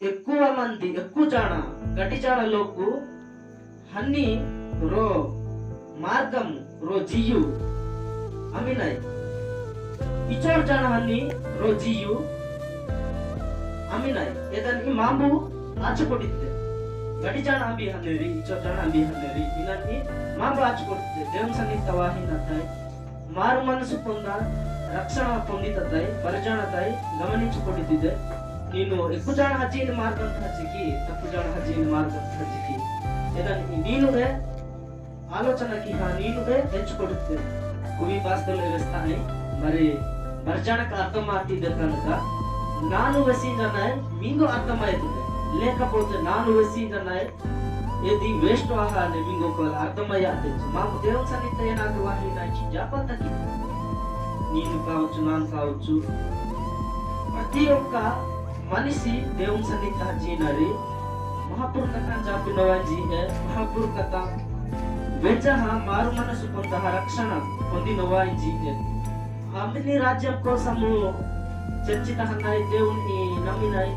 ఎక్కువ మంది, ఎక్కువ జాడ గటి ಲೋಕು ಹನ್ನಿ ರೋ మార్గం, రో జియు, అమినయ్. ఇచోడ్ జాడ హన్ని, రో జియు ಅಮಿನಾಯ್ ಇದನ್ನಿ ಮಾಂಬು ಹಚ್ಚಿಕೊಂಡಿದ್ದೆ ಗಡಿ ಜಾಣ ಅಂಬಿ ಹನ್ನೇರಿ ಇಚೋ ಜಾಣ ಅಂಬಿ ಹನ್ನೇರಿ ಇದನ್ನಿ ಮಾಂಬು ಹಚ್ಚಿಕೊಂಡಿದ್ದೆ ದೇವನ ಸನ್ನಿಹಿತವ ಹಿಂದತ್ತಾಯ್ ಮಾರು ಮನಸ್ಸು ಪೊಂದ ರಕ್ಷಣ ಪೊಂದಿದ್ದಾಯ್ ಪರಿಜಾಣತಾಯ್ ಗಮನಿಸಿಕೊಂಡಿದ್ದೆ ನೀನು ಪುಟಾಣ ಅಜ್ಜಿಯಿಂದ ಮಾರ್ಗಂತ ಹಚ್ಚಿಕಿ ಪುಟಾಣ ಅಜ್ಜಿಯಿಂದ ಮಾರ್ಗಂತ ಹಚ್ಚಿಕಿ ಇದನ್ನು ನೀನುವೆ ಆಲೋಚನಕ್ಕೆ ಹಾ ನೀನುವೆ ಹೆಚ್ಚು ಕೊಡುತ್ತೆ ಕುವಿ ಪಾಸದಲ್ಲಿ ವ್ಯವಸ್ಥಾನೆ మరి మరజానకు అర్థం అవుతుంది కనుక నాను వసిందన్న మింగు అర్థమవుతుంది లేకపోతే నాను వసిందన్న ఏది వేస్ట్ ఆహారాన్ని మింగు ఒకవేళ అర్థమయ్యాది మాకు దేవుని సన్నిధి నాకు వాహించి జాగ్రత్తకి నేను కావచ్చు నాను కావచ్చు ప్రతి ఒక్క మనిషి దేవుని సన్నిహిత జీనరి మహాపురుకత జాపినవా జీనే మహాపురుకత వెజహ మారు మనసు పొంద రక్షణ పొందినవా జీనే అమ్మిని రాజ్యం కోసము చర్చిత అన్నాయి దేవుని నమ్మినాయి.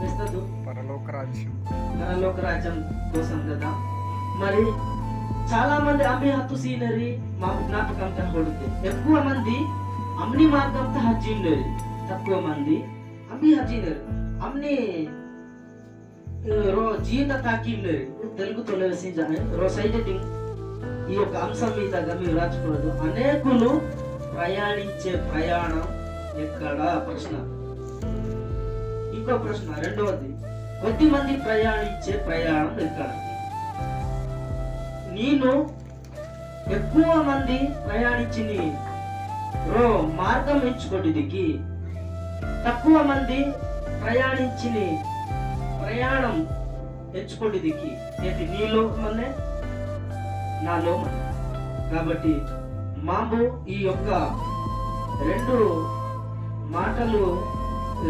వేస్తదు. పరలోక రాజ్యం. పరలోక రాజ్యం కోసం కదా. మరి చాలా మంది అమ్మి హత్తు సీనరి మా జ్ఞాపకం ఎక్కువ మంది అమ్ని మార్గంతో హజ్జినరి తక్కువ మంది అమ్మి హజ్జినరి అమ్ని రో జీత తాకినరి తెలుగు తొలసి రో సైడింగ్ ఈ యొక్క అంశం మీద మీరు రాసుకోవద్దు అనేకులు ప్రయాణించే ప్రయాణం ఎక్కడ ప్రశ్న ఇంకో ప్రశ్న రెండవది కొద్ది మంది ప్రయాణించే ప్రయాణం ఎక్కడ నేను ఎక్కువ మంది ప్రయాణించింది రో మార్గం ఎంచుకోటిదికి తక్కువ మంది ప్రయాణించిన ప్రయాణం ఎంచుకోటిదికి ఏంటి నీలో మన్నే నాలో మన్నే కాబట్టి మాంబు ఈ యొక్క రెండు మాటలు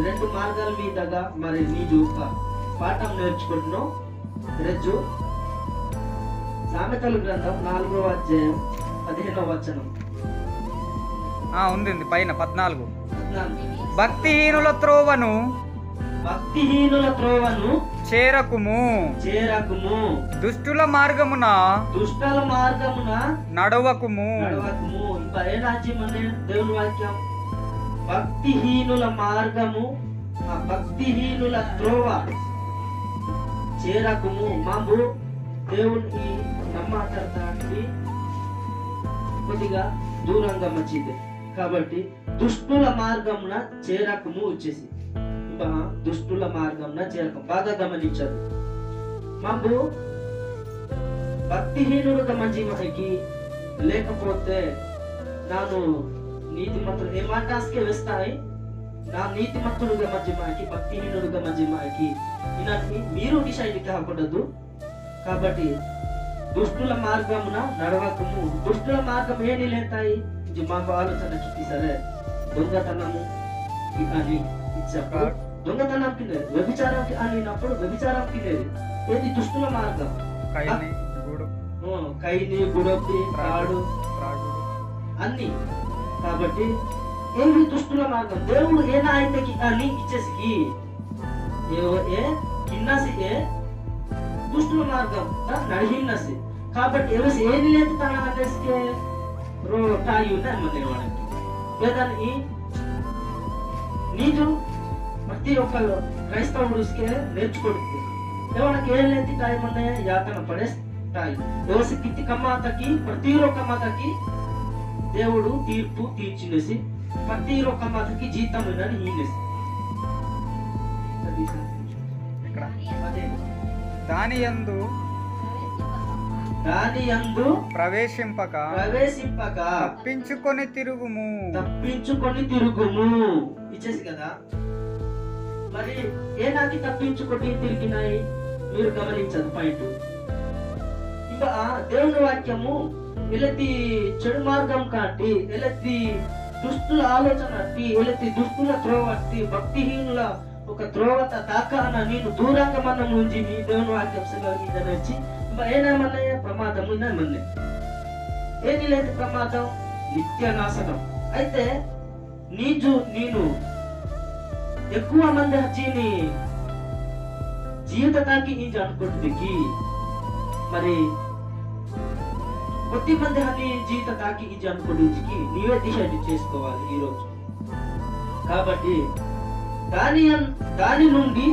రెండు మార్గాల మీదగా మరి నీకు ఒక పాఠం నేర్చుకుంటున్నావు రెజ్జు సామెతల గ్రంథం నాలుగవ అధ్యాయం పదిహేనవ వచనం. ఉంది పైన పద్నాలుగు. పద్నాలుగు. భక్తిహీనుల త్రోవను భక్తిహీనుల త్రోవను చేరకుము. చేరకుము. దుష్టుల మార్గమున దుష్టల మార్గమున నడవకుము. నడవకుము. ఏ రాజ్యం అనే దేవుని వాక్యం. భక్తిహీనుల మార్గము ఆ భక్తిహీనుల త్రోవ చేరకుము. మాంబు దేవుని నమ్మకర్తానికి కొద్దిగా దూరంగా మంచిది కాబట్టి దుష్టుల మార్గమున చేరకము వచ్చేసి. ఇంకా దుష్టుల మార్గమున చేరకం బాగా గమనించదు మాకు భక్తిహీనుడుగా మంచి మనకి లేకపోతే నాను నీతి మంత్రులు ఏ మాటాస్కే వేస్తాయి? నా నీతి మంత్రుడుగా మధ్య మాకి భక్తిహీనుడుగా మంచి మాకి ఇలాంటి మీరు డిసైడ్ కాకూడదు. కాబట్టి దుష్టుల మార్గమున నడవకము. దుష్టుల మార్గం ఏ లేతాయి? మాకు ఆలోచన చుట్టి సరే దొంగతనము. అని చెప్పారు. దొంగతనం కిందది వ్యభిచారం అనినప్పుడు వ్యభిచారం కిందది ఏది? దుష్టుల మార్గం. కైని గూడు. ఆ, కైని గుడొప్పి తాడు త్రాగుడు అన్ని. కాబట్టి ఏమి దుష్టుల మార్గం? దేవుడు ఏ నాయకుడికి అని ఇచ్చేసి ఏ- ఏ? కిన్నసి ఏ? దుష్టుల మార్గం. నడిహిన్నసి. కాబట్టి ఎవసి ఏది లేదు తన అనేసి రో టాయి ఉన్నాయి మన లేదని నీదు ప్రతి ఒక్క క్రైస్తవుడికే నేర్చుకుంటుంది ఎవరికి ఏం లేదు టైం అనే యాతన పడేస్తాయి. ఎవసి కిత్తి కమ్మాతకి ప్రతి ఒక్క మాతకి దేవుడు తీర్పు తీర్చినేసి ప్రతి ఒక్క మాతకి జీతం ఉందని ఈనేసి దాని యందు దాని యందు ప్రవేశింపక ప్రవేశింపక తప్పించుకొని తిరుగుము. తప్పించుకొని తిరుగుము. ఇచ్చేసి కదా. మరి ఏ నాకి తప్పించుకొని తిరిగినాయి? మీరు గమనించదు పాయింట్. ఇంకా దేవుని వాక్యము ఎలతి చెడు మార్గం కాటి ఎలతి దుష్టుల ఆలోచన అట్టి ఎలతి దుష్టుల త్రోవ అట్టి భక్తిహీనుల ఒక త్రోవత తాకాన నేను దూరంగా మనం ఉంచి మీ దేవుని వాక్యం సెలవు వచ్చి ఏనేమన్నాయ ప్రమాదం ఉందేమన్నా ఏది లేదు ప్రమాదం? నిత్య నాశనం అయితే నీజు నేను ఎక్కువ మంది హచ్చిని జీవితానికి ఇంజ అనుకుంటుంది మరి కొద్ది మంది జీవిత తాకి ఇంజ అనుకుంటుకి నీవే డిసైడ్ చేసుకోవాలి ఈ రోజు. కాబట్టి దాని దాని నుండి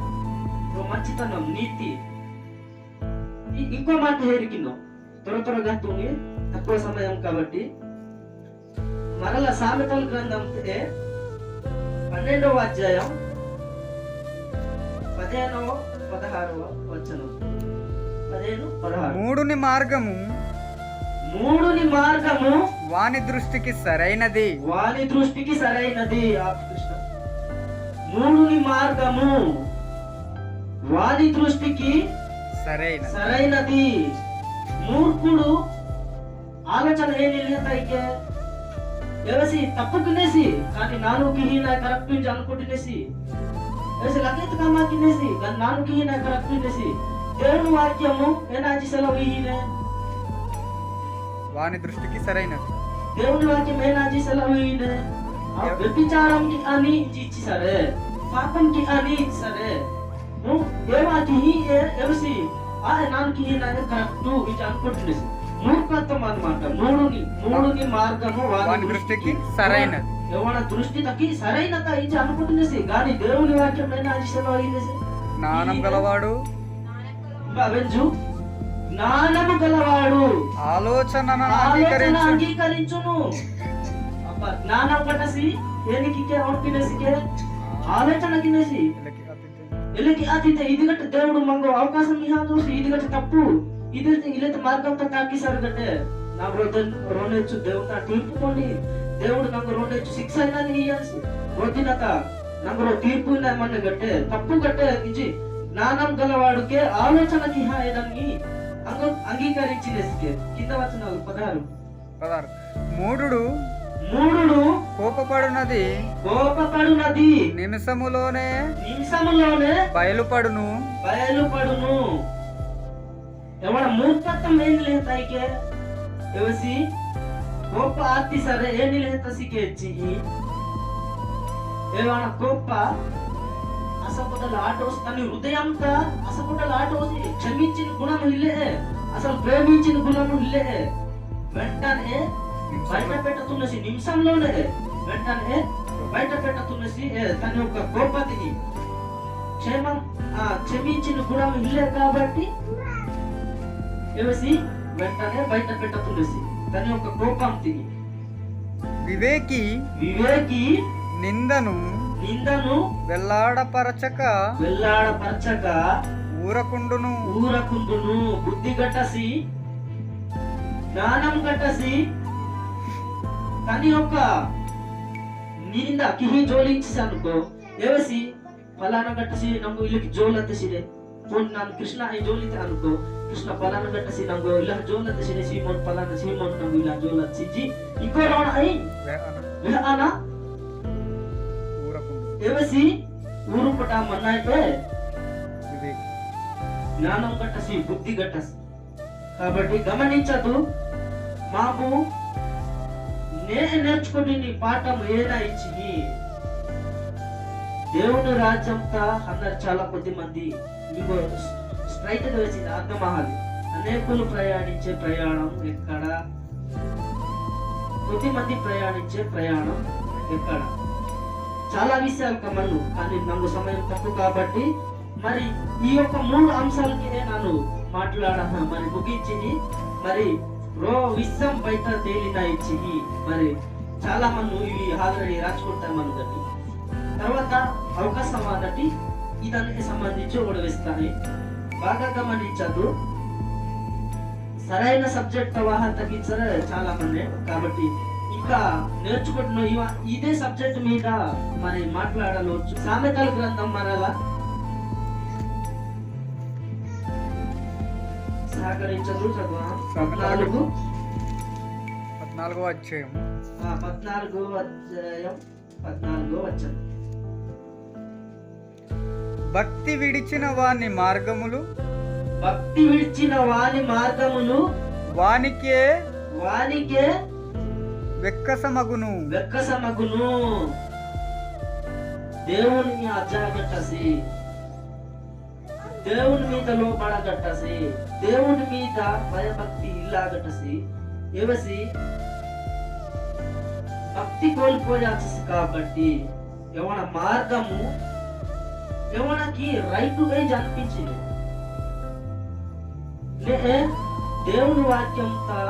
ఓ మంచితనం నీతి ఇంకో మాట హేరికిన్నాం త్వర త్వరగా తూని తక్కువ సమయం కాబట్టి మరల సామెతల గ్రంథం పన్నెండవ అధ్యాయం పదిహేనవ పదహారవ వచనం పదిహేను పదహారు మూడుని మార్గము. మూడుని మార్గము వాని దృష్టికి సరైనది. వాని దృష్టికి సరైనది మూడుని మార్గము. వాని దృష్టికి సరైనది సరైనది. మూర్ఖుడు ఆలోచన ఏం నిలతాయికే ఎవసి తప్పుకునేసి కానీ నానుకి హీన కరెక్ట్ నుంచి అనుకుంటునేసి ఎవసి లగేత్ కామా కినేసి కానీ నానుకి హీన కరెక్ట్ అనేసి దేవుని వాక్యము ఏనాచి సెలవు ఈయనే వాని దృష్టికి సరైనది. దేవుని వాక్యం ఏనాచి సెలవు ఈయనే ఆ వ్యభిచారంకి అని ఇచ్చి సరే పాపంకి అని సరే నువ్వు దేవాకి ఆ నాన్నకి నాన్న కరెక్ట్ ఇది అనుకుంటునేసి మూర్ఖత్వం అన్నమాట మూడుని మూడుని మార్గము వాని దృష్టికి సరైనది ఎవడ దృష్టి తక్కి సరైనత ఇది అనుకుంటునేసి కానీ దేవుని వాక్యం ఏనాచి సెలవు అయింది జ్ఞానం గలవాడు వెంజు జ్ఞానము గలవాడు ఆలోచన అంగీకరించు అంగీకరించును అబ్బా జ్ఞానం కట్టసి ఏనికి ఆలోచన కినేసి వీళ్ళకి అతిథి. ఇల్లకి అతిథి ఇది గట్ట దేవుడు మంగ అవకాశం ఇహా చూసి ఇది గట్ట తప్పు. ఇది ఇల్లైతే మార్గంతో తాకిసారు గట్టే నా వృద్ధ రోనేచ్చు దేవుడు తీర్పుకోండి దేవుడు నాకు రోనేచ్చు శిక్ష అయినా ఇయ్యాల్సి. వృద్ధినత నాకు రో తీర్పు మన గట్టే తప్పు గట్టే ఇచ్చి జ్ఞానం గలవాడుకే ఆలోచనకి ఇహా ఏదని అంగ అంగీకరించినేసికే కింద వచ్చిన పదహారు. పదహారు. మూఢుడు మూడుడు కోపపడునది. కోపపడునది. నిమిషములోనే నిమిషములోనే బయలుపడును. బయలుపడును. ఎవడ మూర్ఖత్వం ఏం లేదు తైకే? ఎవసి? కోప ఆర్తి సరే ఏంది లేదు తసికేచ్చి ఏమన్నా కోప? అసలు ఆటోస్తాను హృదయంత అసలు ఆటోసి క్షమించిన గుణము ఇల్లే. అసలు ప్రేమించిన గుణము ఇల్లే. వెంటనే బయట పెట్టుతున్నసి నిమిషంలోనే. వెంటనే బయట పెట్టుతున్నసి ఏ, తన యొక్క కోపతిని క్షేమం క్షమించిన గుణం ఇల్లే కాబట్టి ఎవసి వెంటనే బయట పెట్టుతున్నసి తన యొక్క కోపం తిని వివేకి వివేకి నిందను నిందను వెల్లాడపరచక వెళ్ళాడపరచక ఊరకుండును. ఊరకుందును బుద్ధి గట్టసి జ్ఞానం గట్టసి తన యొక్క నింద కిహి జోలించి అనుకో ఏవసి ಫಲಾನ ಗಟ್ಟಸಿ ನಮ್ಗೆ ಇಲ್ಲಿ ಜೋಲ್ ಹತ್ತಿಸಿದೆ ಫೋನ್ ನಾನು ಕೃಷ್ಣ ಈ ಜೋಲ್ ಇತ್ತೆ ಅನ್ಕೋ ಕೃಷ್ಣ ಫಲಾನ ಗಟ್ಟಸಿ ನಮ್ಗೆ ಇಲ್ಲ ಜೋಲ್ ಹತ್ತಿಸಿದೆ ಸೀಮೋನ್ ಫಲಾನ ಸೀಮೋನ್ ನಮ್ಗೆ ಇಲ್ಲ ಜೋಲ್ ಹತ್ತಿಸಿ ಇಂಕೋ ನೋಡ ಐ ಅನ ఊరకుండు ఏవసి ఊరు పట మన్న అయితే వివేకి జ్ఞానం గట్టసి బుద్ధి గట్టసి కాబట్టి గమనించదు మాకు నేను నేర్చుకుని నీ పాఠం ఏదైనా ఇచ్చి దేవుని రాజ్యంతా అన్నారు చాలా కొద్ది మంది మీకు స్ట్రైట్గా వచ్చింది అర్థమహాలి అనేకులు ప్రయాణించే ప్రయాణం ఎక్కడ? కొద్ది మంది ప్రయాణించే ప్రయాణం ఎక్కడ? చాలా విషయాలు కమలు కానీ నాకు సమయం తక్కువ కాబట్టి మరి ఈ యొక్క మూడు అంశాలకి నేను మాట్లాడ మరి ముగించింది. మరి రో విశ్వం ಬೈತ ತೇಲಿತಾ ಇಚ್ಚಿಗಿ మరి చాలా మంది ఇవి ఆల్రెడీ రాసుకుంటారు మన తోటి తర్వాత అవకాశం అదటి ఇదానికి సంబంధించి కూడా ఇస్తాయి బాగా గమనించదు సరైన సబ్జెక్ట్ ప్రవాహం తగ్గించారు చాలా మంది కాబట్టి ఇంకా నేర్చుకుంటున్న ఇదే సబ్జెక్ట్ మీద మరి మాట్లాడవచ్చు సామెతల గ్రంథం మనలా సహకరించదు చదువు? పద్నాలుగు. పద్నాలుగో అధ్యాయం పద్నాలుగో అధ్యాయం పద్నాలుగో వచ్చాను భక్తి విడిచిన వాని మార్గములు. భక్తి విడిచిన వాని మార్గములు. వానికే వానికే వెక్కసమగును. వెక్కసమగును. దేవుని అజ్జాగట్టసి దేవుని మీద లోపడగట్టసి దేవుని మీద భయభక్తి ఇల్లాగట్టసి ఎవసి భక్తి కోల్పోయాల్సి కాబట్టి యవన మార్గము యవనకి రైట్ వే అనిపించింది దేవుని వాక్యంతా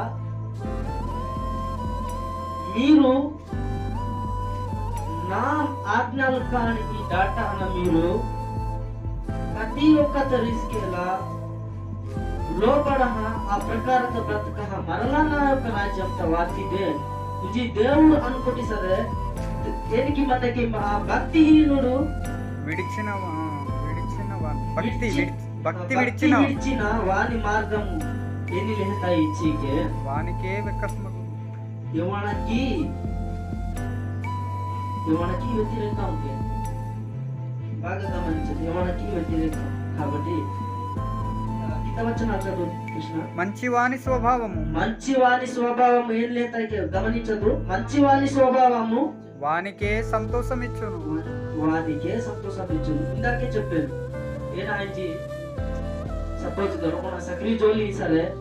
మీరు నా ఆజ్ఞలు కానీ దాటాన మీరు ప్రతి ఒక్క తరిస్కేలా లోపడ ఆ ప్రకారంగా బ్రతక మరలా నా యొక్క రాజ్యంతో వాతిదే ఇది దేవుడు అనుకోటి సరే దేనికి మనకి మా భక్తిహీనుడు విడిచిన వా- విడిచిన వాని భక్తి విడిచి- విడి- భక్తి భక్తి విడిచిన విడిచిన వాని మార్గము ఎన్ని లేతాయి ఇచ్చికే వానికే వెక్కసమగును యవనకి యవనకి వ్యతిరేకం ఉంది బాగా గమనించండి యవనకి వ్యతిరేకం కాబట్టి మంచి వాని స్వభావము. మంచి వాని స్వభావం ఏం లేతాయికే గమనించదు మంచి వాని స్వభావము? వానికే సంతోషమిచ్చును. వానికే సంతోషం ఇచ్చింది ఇందాకే చెప్పాను. ఏనాయంచి సపోజ్ మన సక్రీ జోలి సరే.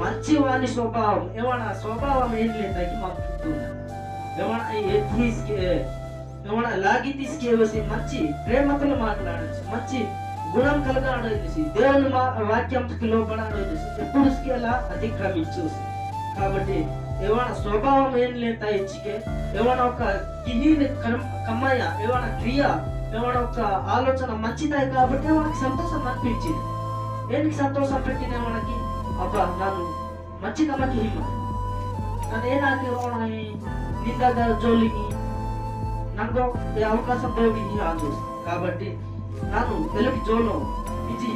మంచి వాని స్వభావం. ఏమన్నా స్వభావం ఏం లేదాకి మాకు ఏమన్నా ఏ ఏమైనా లాగి తీసుకెళ్ళి మంచి ప్రేమతో మాట్లాడచ్చు మంచి గుణం కలగాడేసి దేవుని వాక్యంకి లోపల ఆడవచ్చు ఎప్పుడు అలా అతిక్రమించు. కాబట్టి ఏమైనా స్వభావం ఏం లేదా ఇచ్చికే ఏమైనా ఒక కిహీని కమ్మయ్య ఏమైనా క్రియ ఏమైనా ఒక ఆలోచన మంచిదే కాబట్టి మనకి సంతోషం అనిపించింది. ఏంటి సంతోషం పెట్టినా మనకి? అబ్బా నన్ను మంచి నమ్మకి హిమ్మ. నన్ను ఏనాకి నిందగా జోలికి ನನಗೂ ಈ ಅವಕಾಶ ಹೋಗಿ ಅದು కాబట్టి ನಾನು వెలుగు జోలో ఇది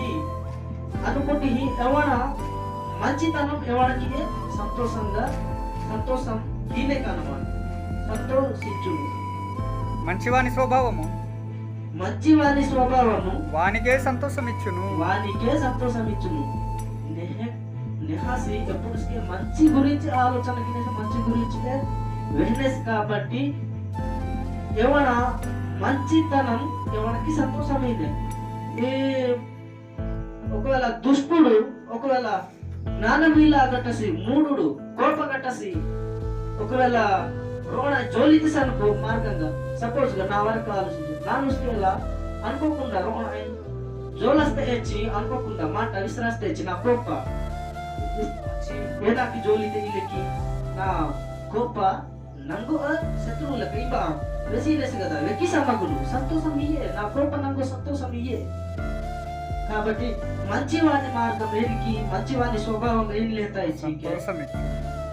అనుకుంటే ఎవడ మంచితనం ఎవరికి సంతోషంగా సంతోషం దీనే కనమాట సంతోషించును మంచి వాని స్వభావము మంచి వాని స్వభావము వానికే సంతోషమిచ్చును వానికే సంతోషం ఇచ్చును నెహ- నెహాసి ఎప్పుడు మంచి గురించి ఆలోచనకి నేను మంచి గురించి విట్నెస్ కాబట్టి ఎవడ మంచితనం ఎవరికి సంతోషమైంది. ఏ ఒకవేళ దుష్టుడు ఒకవేళ నానమీల కట్టసి మూడు కోప కట్టసి ఒకవేళ రోణ జోలికి సనుకో మార్గంగా సపోజ్గా నా వరకు ఆలోచించు. నా స్త్రీలా అనుకోకుండా రోణ జోలస్తే వచ్చి అనుకోకుండా మాట విశ్రాస్తే ఇచ్చి నా కోప వేదాకి జోలి ఇల్లకి నా కోప నంగు శత్రువులకి ఇవ్వ వెసీలెస్ కదా వెక్కి సమగులు సంతోషం ఇయ్యే నా కోప నంగు సంతోషం ఇయ్యే. కాబట్టి మంచి వాని మార్గం ఏరికి మంచి వాని స్వభావం ఏం లేదా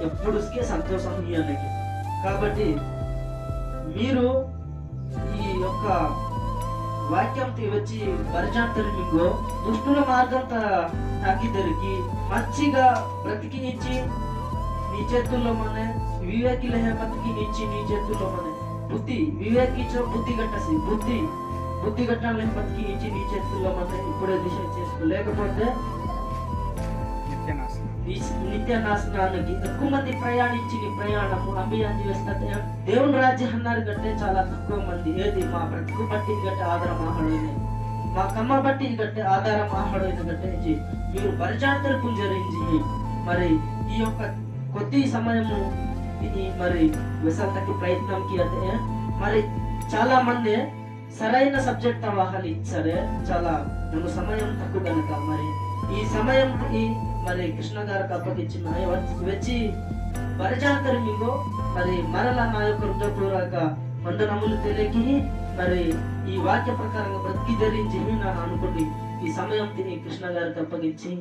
ఎప్పుడుకే సంతోషం ఇయ్యనకి కాబట్టి మీరు ఈ యొక్క వాక్యం వచ్చి పరిచాంతరి మీకు దుష్టుల మార్గం తాకిద్దరికి మంచిగా బ్రతికినిచ్చి నీ చేతుల్లో మన వివేకి బతికినిచ్చి నీ చేతుల్లో మన. బుద్ధి వివేకి బుద్ధి కట్టసి బుద్ధి బుద్ధి కట్టాలని బతికి ఇచ్చి నీ చేతుల్లో మాత్రం ఇప్పుడే దిశ చేసుకో. లేకపోతే నిత్య నాశనానికి ఎక్కువ మంది ప్రయాణించి నీ ప్రయాణము అభియాన్ని వేస్తే దేవుని రాజ్యం అన్నారు కంటే చాలా తక్కువ మంది. ఏది? మా బ్రతుకు బట్టి గట్టే ఆధారం ఆహడైన మా కమ్మ బట్టి గట్టే ఆధారం ఆహడైన గట్టే మీరు పరిచార్తలు పుంజరించి మరి ఈ యొక్క కొద్ది సమయము ఇది మరి విశాఖకి ప్రయత్నంకి అయితే మరి చాలా మంది సరైన సబ్జెక్ట్ అవాహాలు సరే చాలా నన్ను సమయం తక్కువ కనుక మరి ఈ సమయం మరి కృష్ణ గారికి అప్పగించిన వచ్చి పరిచాంతరి మీకు మరి మరలా నా యొక్క హృదయపూర్వక వందనములు తెలియకి మరి ఈ వాక్య ప్రకారంగా బ్రతికి ధరించి నన్ను అనుకుని ఈ సమయం తిని కృష్ణ గారికి అప్పగించి